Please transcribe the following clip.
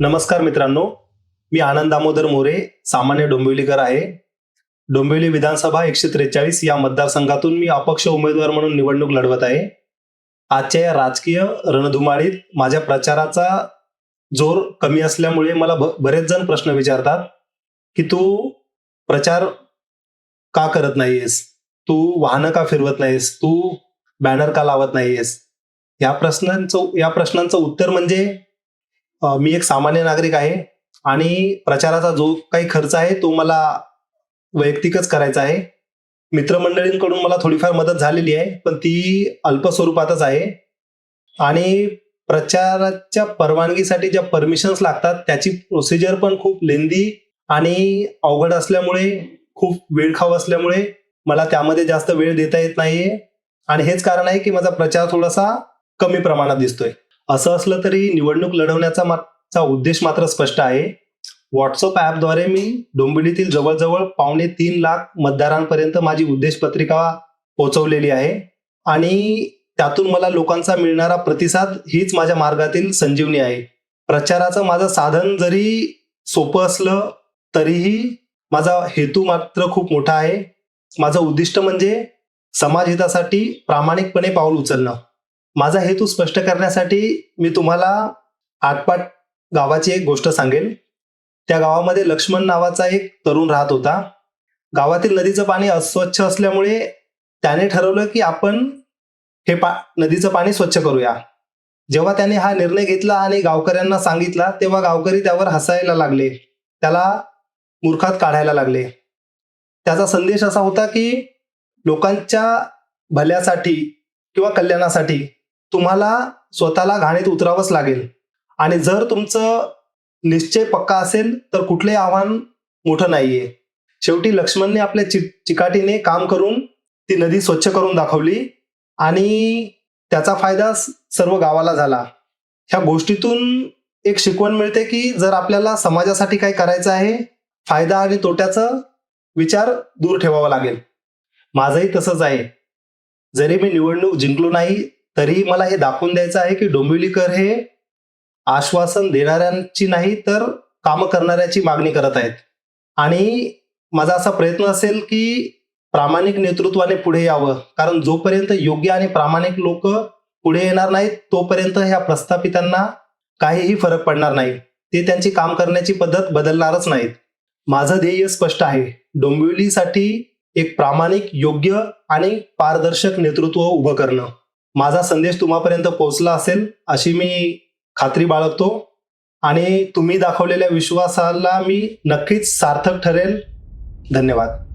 नमस्कार मित्रांनो मी आनंद दामोदर मोरे सामान्य डोंबिवलीकर आहे. डोंबिवली विधानसभा एकशे त्रेचाळीस या मतदारसंघातून मी अपक्ष उमेदवार म्हणून निवडणूक लढवत आहे. आजच्या या राजकीय रणधुमाळीत माझ्या प्रचाराचा जोर कमी असल्यामुळे मला ब- बरेच जण प्रश्न विचारतात की तू प्रचार का करत नाहीयेस? तू वाहनं का फिरवत नाहीस तू बॅनर का लावत नाहीयेस? या प्रश्नांचं या प्रश्नांचं उत्तर म्हणजे मी एक सामान्य नागरिक आहे आणि प्रचाराचा जो काही खर्च आहे तो मला वैयक्तिकच करायचा आहे. मित्रमंडळींकडून मला थोडीफार मदत झालेली आहे पण ती अल्प स्वरूपातच आहे. आणि प्रचाराच्या परवानगीसाठी ज्या परमिशन्स लागतात त्याची प्रोसिजर पण खूप लेंदी आणि अवघड असल्यामुळे खूप वेळखाऊ असल्यामुळे मला त्यामध्ये जास्त वेळ देता येत नाहीये. आणि हेच कारण आहे की माझा प्रचार थोडासा कमी प्रमाणात दिसतोय. असं असलं तरी निवडणूक लढवण्याचा मा- उद्देश मात्र स्पष्ट आहे. व्हॉट्सअप ॲपद्वारे मी डोंबिवलीतील जवळजवळ पावणे तीन लाख मतदारांपर्यंत माझी उद्देश पत्रिका पोहोचवलेली आहे. आणि त्यातून मला लोकांचा मिळणारा प्रतिसाद हीच माझ्या मार्गातील संजीवनी आहे. प्रचाराचं माझं साधन जरी सोपं असलं तरीही माझा हेतू मात्र खूप मोठा आहे. माझं उद्दिष्ट म्हणजे समाजहितासाठी प्रामाणिकपणे पाऊल उचलणं. माझा हेतू स्पष्ट करण्यासाठी मी तुम्हाला आटपाट गावाची एक गोष्ट सांगेल त्या गावामध्ये लक्ष्मण नावाचा एक तरुण राहत होता. गावातील नदीचं पाणी अस्वच्छ असल्यामुळे त्याने ठरवलं की आपण हे पा नदीचं पाणी स्वच्छ करूया. जेव्हा त्याने हा निर्णय घेतला आणि गावकऱ्यांना सांगितला तेव्हा गावकरी त्यावर हसायला लागले. त्याला मूर्खात काढायला लागले. त्याचा संदेश असा होता की लोकांच्या भल्यासाठी किंवा कल्याणासाठी तुम्हाला स्वतःला घाणीत उतरावंच लागेल. आणि जर तुमचं निश्चय पक्का असेल तर कुठले आव्हान मोठं नाहीये. शेवटी लक्ष्मणने आपल्या चि चिकाटीने काम करून ती नदी स्वच्छ करून दाखवली आणि त्याचा फायदा स- सर्व गावाला झाला. ह्या गोष्टीतून एक शिकवण मिळते की जर आपल्याला समाजासाठी काही करायचं आहे फायदा आणि तोट्याचा विचार दूर ठेवावा लागेल. माझंही तसंच आहे. जरी मी निवडणूक जिंकलो नाही तरी मला हे दाखवून द्यायचं आहे की डोंबिवलीकर हे आश्वासन देणाऱ्यांची नाही तर कामं करणाऱ्याची मागणी करत आहेत. आणि माझा असा प्रयत्न असेल की प्रामाणिक नेतृत्वाने पुढे यावं. कारण जोपर्यंत योग्य आणि प्रामाणिक लोक पुढे येणार नाहीत तोपर्यंत ह्या प्रस्थापितांना काहीही फरक पडणार नाही. ते त्यांची काम करण्याची पद्धत बदलणारच नाहीत. माझं ध्येय स्पष्ट आहे. डोंबिवलीसाठी एक प्रामाणिक योग्य आणि पारदर्शक नेतृत्व उभं करणं. माझा संदेश तुम्हापर्यंत पोहोचला असेल अशी मी खात्री बाळगतो. आणि तुम्ही दाखवलेल्या विश्वासाला मी नक्कीच सार्थक ठरेल. धन्यवाद.